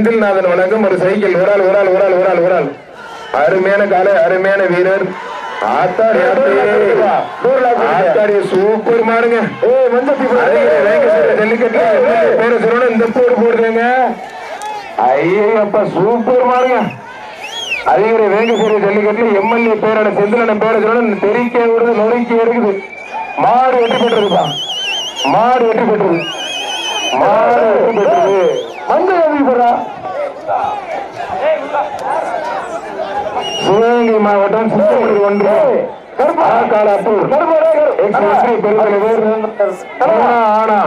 செந்தில்நாதன் வழங்கும் ஒரு சைக்கிள். ஒரு ஆள் ஒரு ஆள் ஒரு ஆள் ஒரு ஆள் ஒரு ஆள். அருமையான காலை அருமையான வீரர். ஆத்தாடி ஆத்தாடி. சூப்பர் மாடுங்க. ஜல்லிக்கட்டு பேர சொல்லணும் இந்த போர் போடுறேங்க. ஐயப்பா சூப்பர் மாடுங்க. அதிகாரி வேங்கசேரி ஜல்லிக்கட்டுல எம்எல்ஏ பேரான செந்திலன் பேர சொல்லணும் தெரிக்க வருது நொறுக்கி இருக்குது மாடு வெற்றி பெற்றதுப்பா மாடு வெற்றி பெற்றது. மாடு வெற்றி பெற்றது. அங்க எப்படி போறா சிவகங்கை மாவட்டம் சித்தமணி ஒன்று. காலாப்பூர் ஆனா.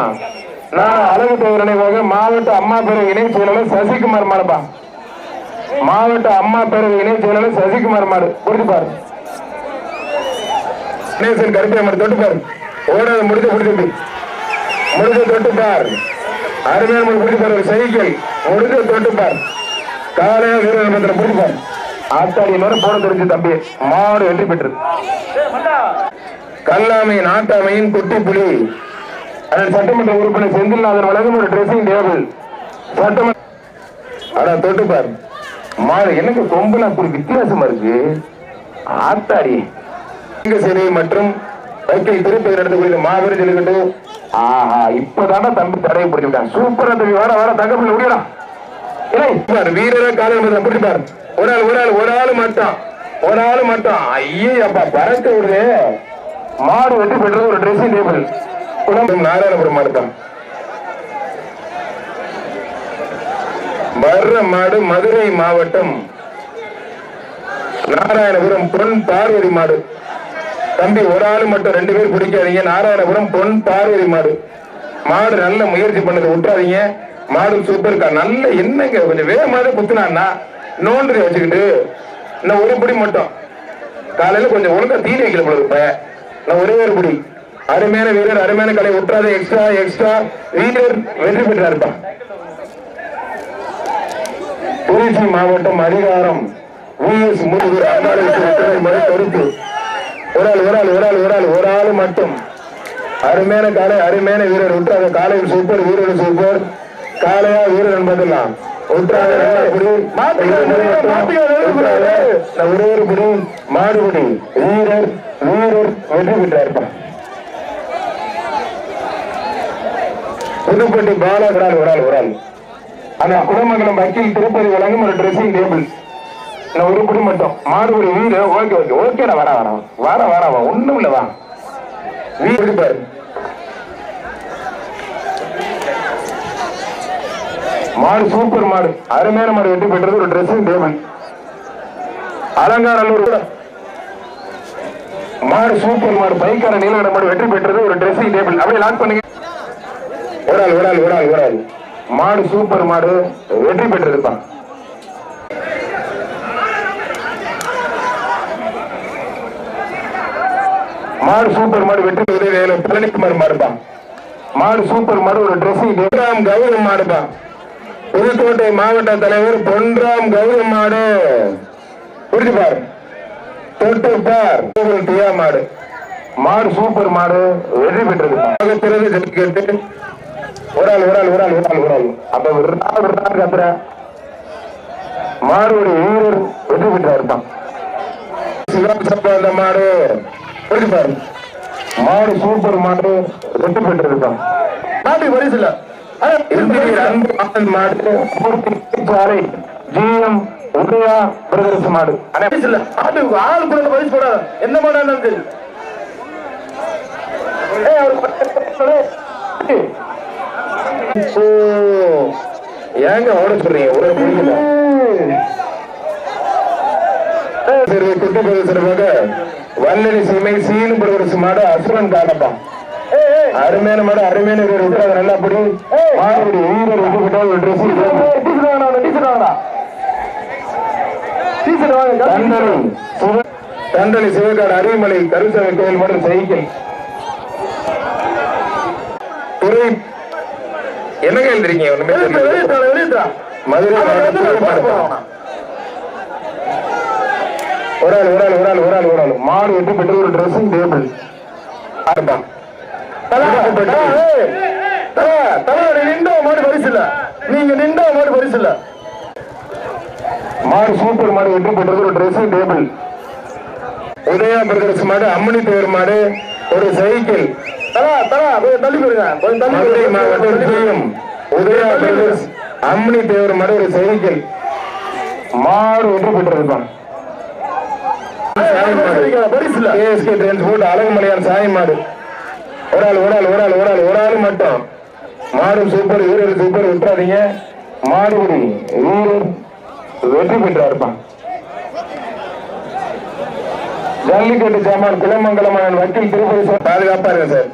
நான் அழகு தேவர் நினைவாக மாவட்ட அம்மா பேரவை இணை செயலாளர் சசிகுமார் மாடப்பா மாவட்ட அம்மா பேரவை இணை செயலாளர் சசிகுமார் மாடு. புரிஞ்சுப்பாரு பாரு. கணேசன் கருப்பிய மாடு தொட்டு ஓடாத முடிஞ்ச முடிஞ்சது முடிஞ்ச தொட்டுப்பாரு. அருமையான முறை பிடிச்சு ஒரு சைக்கிள். முடிஞ்ச தொட்டுப்பார் காலையா வீரர் மந்திரம் ஆத்தாடி நேரம் போட தெரிஞ்சு தம்பி மாடு வெற்றி பெற்றது. கல்லாமை நாட்டாமையின் குட்டி புலி அதன் சட்டமன்ற உறுப்பினர் செந்தில்நாதன் வழங்கும் ஒரு ட்ரெஸ்ஸிங் டேபிள் சட்டமன்ற ஆனா தொட்டுப்பார் மாடு எனக்கு கொம்புல அப்படி வித்தியாசமா இருக்கு? ஆத்தாடி. சிங்க மற்றும் வைக்கை திருப்பதி நடத்தக்கூடிய மாபெரும் ஜல்லிக்கட்டு ஆஹா இப்பதானே தம்பி தடையை பிடிச்சிட்டான். சூப்பரா தம்பி வர வர தங்கப்பில் பார் வீரரா காலையில் பிடிச்சு பார் ஒரு ஆள் ஒரு ஆள் ஒரு ஆள் மட்டும் ஒரு ஆள் மட்டும் ஐயே அப்பா பறக்க விடுது மாடு வெட்டி பெற்றது ஒரு ட்ரெஸ்ஸிங் டேபிள் குணம். நாராயணபுரம் மாடு தான் வர்ற மாடு மதுரை மாவட்டம். நாராயணபுரம் பொன் பார்வதி மாடு. தம்பி ஒரு ஆள் மட்டும் ரெண்டு பேர் பிடிக்காதீங்க. நாராயணபுரம் பொன் பார்வதி மாடு. மாடு நல்ல முயற்சி பண்ணது விட்டுறாதீங்க மாடு சூப்பர் இருக்கா? நல்ல என்னங்க கொஞ்சம் வேகமாக குத்துனான்னா நோண்டு வச்சுக்கிட்டு இன்னும் ஒரு பிடி மட்டும். காலையில கொஞ்சம் ஒழுங்கா தீனி வைக்கல போல இருப்ப நான் ஒரே ஒரு பிடி. அருமையான வீரர் அருமையான கலை. விட்டுறாத எக்ஸ்ட்ரா எக்ஸ்ட்ரா வீரர் வெற்றி பெற்றாருப்பா. திருச்சி மாவட்டம் அதிகாரம். விஎஸ் முருகர் அம்பாளை கருத்து ஒரு ஆள் ஒரு ஆள் ஒரு ஆள் ஒரு ஆள் ஒரு ஆள் மட்டும். அருமையான காலை அருமையான வீரர். விட்டுறாங்க காலையில் சூப்பர் வீரர் சூப்பர் காலையா வீரர் என்பதெல்லாம். விட்டுறாங்க நல்லா புடி. விட்டுறாங்க. நான் ஒரே ஒரு புடி மாடுபடி. வீரர் வீரர் வெற்றி பெற்றாருப்பா புதுப்பட்டி பாலா ஒரு ஆள் ஒரு ஆள். ஒரு ஆள் ஆனா குடமங்கலம் வக்கீல் திருப்பதி வழங்கும் ஒரு ட்ரெஸ்ஸிங் டேபிள் நான் ஒரு குடி மட்டும். மாறுபடி வீடு ஓகே ஓகே. ஓகேடா வரா வரா வர வரா வா. ஒண்ணும் இல்ல வா. வீடு பாரு. மாடு சூப்பர் மாடு. அருமையான மாடு வெட்டி பெற்றது ஒரு ட்ரெஸ்ஸிங் டேபிள் அலங்காரல்லூர் கூட மாடு சூப்பர் மாடு. பைக்கார நீலகட மாடு வெற்றி பெற்றது ஒரு ட்ரெஸ்ஸிங் டேபிள் அப்படியே லாக் பண்ணுங்க ஒரு ஆள் ஒரு ஆள் ஒரு ஆள் ஒரு ஆள் மாடு சூப்பர் மாடு வெற்றி பெற்றிருப்பான் மாடு சூப்பர் மாடு வெற்றி உதவி உதவியில பழனிக்குமார் மாடுப்பான் மாடு சூப்பர் மாடு ஒரு ட்ரெஸ்ஸிங் பொன்றாம் கௌரவம் மாடுப்பான் புதுக்கோட்டை மாவட்ட தலைவர் பொன்றாம் கௌரவம் மாடு. புரிஞ்சு பாரு. தொட்டு பார். தியா மாடு. மாடு சூப்பர் மாடு வெற்றி பெற்றது. பிறகு ஜல்லிக்கட்டு ஒரு ஆள் ஒரு ஆள் ஒரு ஆள் ஒரு ஆள் ஒரு ஆள். அப்ப விடுறா நாள் ஒரு நாள் கத்துற. மாடுடைய வீரர் வெற்றி பெற்றா இருப்பான் சிவம் சப்பா அந்த மாடு. புரிஞ்சு பாரு மாடு சூப்பர் மாடு வெற்றி பெற்றிருப்பான் நாட்டு இல்ல. மாடு. சாலை ஜிஎம் உதயா பிரதர்ஸ் மாடு. ஆனா பரிசு இல்ல. ஆட்டு ஆள் கூட பரிசு போடாத. என்ன தெரியும் ஏங்க ஓட சொல்றீங்க? ஒரு புரியல குட்டி வல்லடி சீமை சீனு பிரதர்ஸ் மாடு அசுரன் காணப்பா. அருமையான மாடு அருமையான வீரர் விட்டு அதை நல்லா அப்படி மாடுபடி வீரர் விட்டு விட்டா ஒரு ட்ரெஸ் தண்டனை. சிவகாடு அருவிமலை கருசாமி கோயில் மட்டும் சைக்கிள் துறை என்னங்க தெரியல. மதுரை. ஒரு ஆள் ஒரு ஆள் ஒரு ஆள் ஒரு ஆள் ஒரு ஆள் மாடு வெட்டி பெற்று ஒரு ட்ரெஸ்ஸிங் டேபிள் ஆரம்பம் நின்றா மாடு பரிசு இல்ல. நீங்க நின்றா மாடு பரிசு இல்ல. மாடு சூப்பர் மாடு வெற்றி பெற்றது ஒரு ட்ரெஸ்ஸிங் டேபிள் உதயா பிரதர்ஸ் மாடு அம்மணி தேவர் மாடு ஒரு சைக்கிள். தலா தலா கொஞ்சம் தள்ளி போயிருங்க கொஞ்சம் தள்ளி. மாவட்டம் உதயா பிரதர்ஸ் அம்மணி தேவர் மாடு ஒரு சைக்கிள். மாடு வெற்றி பெற்றிருப்பான் அழகுமலையான் சாய் மாடு ஒரு ஆள் ஒரு ஆள் ஒரு ஆள் ஒரு ஆள் ஒரு ஆள் மட்டும். மாடும் சூப்பர் வீரர் சூப்பர் விட்டுறாதீங்க. மாடு வீரர் வெற்றி பெற்றா இருப்பான். ஜல்லிக்கட்டு ஜாமான் குலமங்கலமான வக்கீல் திருப்பதி சார். பாதுகாப்பா இருங்க சார்.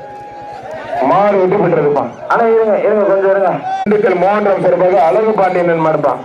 மாடு வெற்றி பெற்றிருப்பான் ஆனா இருங்க இருங்க கொஞ்சம் இருங்க. திண்டுக்கல் மோகன்ராம் சார்பாக அழகு பாண்டியன் மாடுப்பான்.